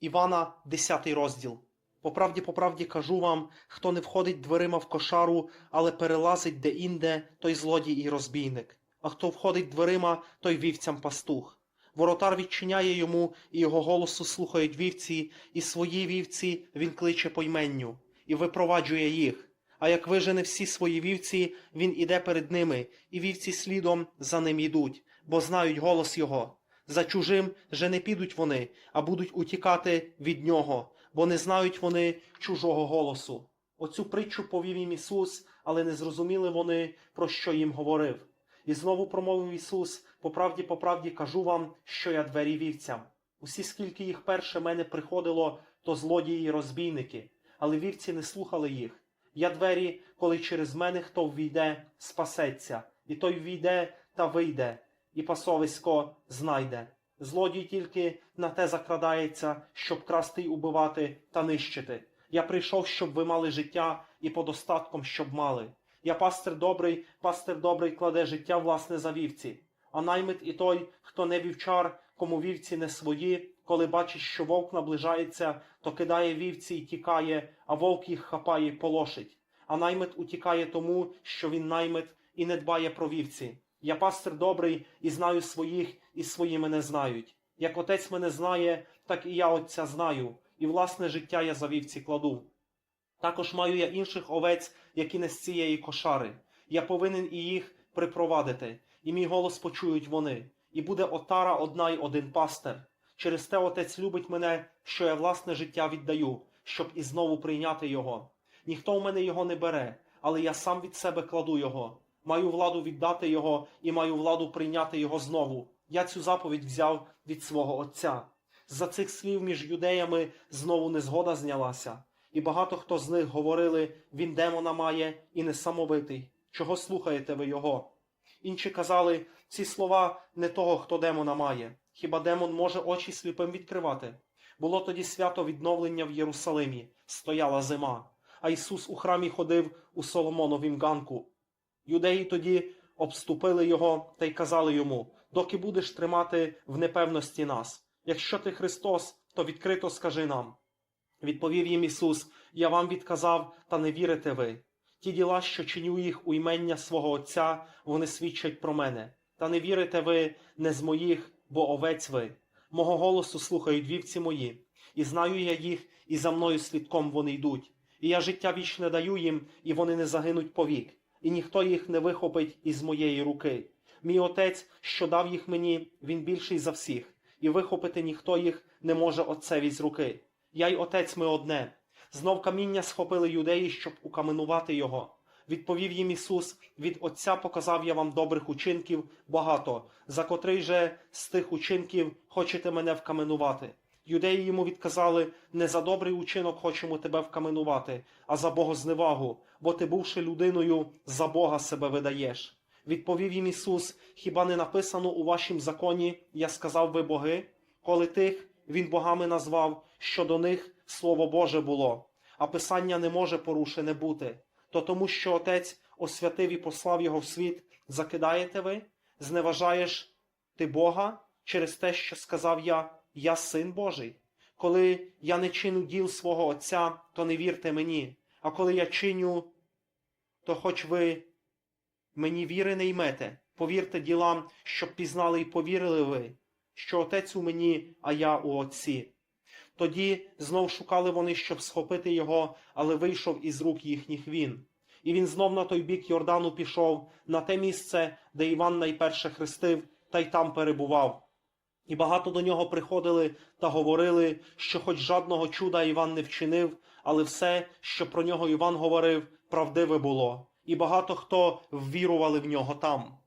Івана, 10 розділ. По правді, по правді кажу вам, хто не входить дверима в кошару, але перелазить де-інде, той злодій і розбійник. А хто входить дверима, той вівцям пастух. Воротар відчиняє йому, і його голосу слухають вівці, і свої вівці він кличе по йменню, і випроваджує їх. А як вижене всі свої вівці, він іде перед ними, і вівці слідом за ним йдуть, бо знають голос його. За чужим же не підуть вони, а будуть утікати від нього, бо не знають вони чужого голосу. Оцю притчу повів їм Ісус, але не зрозуміли вони, про що їм говорив. І знову промовив Ісус: по правді, по правді кажу вам, що я двері вівцям. Усі, скільки їх перше мене приходило, то злодії й розбійники, але вівці не слухали їх. Я двері, коли через мене хто ввійде, спасеться, і той ввійде та вийде, і пасовисько знайде. Злодій тільки на те закрадається, щоб красти й убивати та нищити. Я прийшов, щоб ви мали життя і подостатком, щоб мали. Я пастир добрий, пастир добрий кладе життя власне за вівці. А наймит і той, хто не вівчар, кому вівці не свої, коли бачить, що вовк наближається, то кидає вівці і тікає, а вовк їх хапає й полошить. А наймит утікає тому, що він наймит і не дбає про вівці. Я пастир добрий і знаю своїх, і свої мене знають. Як отець мене знає, так і я отця знаю, і власне життя я за вівці кладу. Також маю я інших овець, які не з цієї кошари. Я повинен і їх припровадити, і мій голос почують вони. І буде отара одна й один пастир. Через те отець любить мене, що я власне життя віддаю, щоб і знову прийняти його. Ніхто в мене його не бере, але я сам від себе кладу його. Маю владу віддати його і маю владу прийняти його знову. Я цю заповідь взяв від свого отця. За цих слів між юдеями знову незгода знялася, і багато хто з них говорили: він демона має і несамовитий. Чого слухаєте ви його? Інші казали, ці слова не того, хто демона має. Хіба демон може очі сліпим відкривати? Було тоді свято відновлення в Єрусалимі, стояла зима, а Ісус у храмі ходив у Соломоновім ганку. Юдеї тоді обступили його та й казали йому: доки будеш тримати в непевності нас. Якщо ти Христос, то відкрито скажи нам. Відповів їм Ісус: Я вам відказав, та не вірите ви. Ті діла, що чиню їх у імення свого Отця, вони свідчать про мене. Та не вірите ви не з моїх, бо овець ви. Мого голосу слухають вівці мої, і знаю я їх, і за мною слідком вони йдуть. І я життя вічне даю їм, і вони не загинуть повік, і ніхто їх не вихопить із моєї руки. Мій отець, що дав їх мені, він більший за всіх, і вихопити ніхто їх не може отцеві з руки. Я й отець ми одне. Знов каміння схопили юдеї, щоб укаменувати його. Відповів їм Ісус: від Отця показав я вам добрих учинків багато, за котрий же з тих учинків хочете мене вкаменувати. Юдеї йому відказали: не за добрий учинок хочемо тебе вкаменувати, а за богозневагу, бо ти, бувши людиною, за Бога себе видаєш. Відповів їм Ісус: Хіба не написано у вашім законі, я сказав ви боги? Коли тих він богами назвав, що до них Слово Боже було, а Писання не може порушене бути. То тому, що Отець освятив і послав його в світ, закидаєте ви, зневажаєш ти Бога через те, що сказав я, я син Божий. Коли я не чину діл свого Отця, то не вірте мені, а коли я чиню, то хоч ви мені віри не ймете, повірте ділам, щоб пізнали і повірили ви, що Отець у мені, а я у Отці. Тоді знов шукали вони, щоб схопити його, але вийшов із рук їхніх він. І він знов на той бік Йордану пішов, на те місце, де Іван найперше хрестив, та й там перебував. І багато до нього приходили та говорили, що хоч жодного чуда Іван не вчинив, але все, що про нього Іван говорив, правдиве було, і багато хто ввірували в нього там.